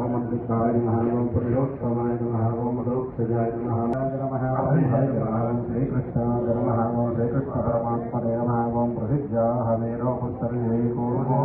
ओम अद्भुताय नमः पुरुषोत्तमाय नमः ओम अदोक्षजाय नमः नमः ओम हरे ओम श्रीकृष्णाय नमः ओम श्रीकृष्ण परमात्मने नमः ओम प्रसिद्धाहमेरोपसर्वे को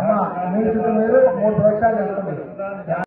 అమ్మ మూడు సంవత్సరాలు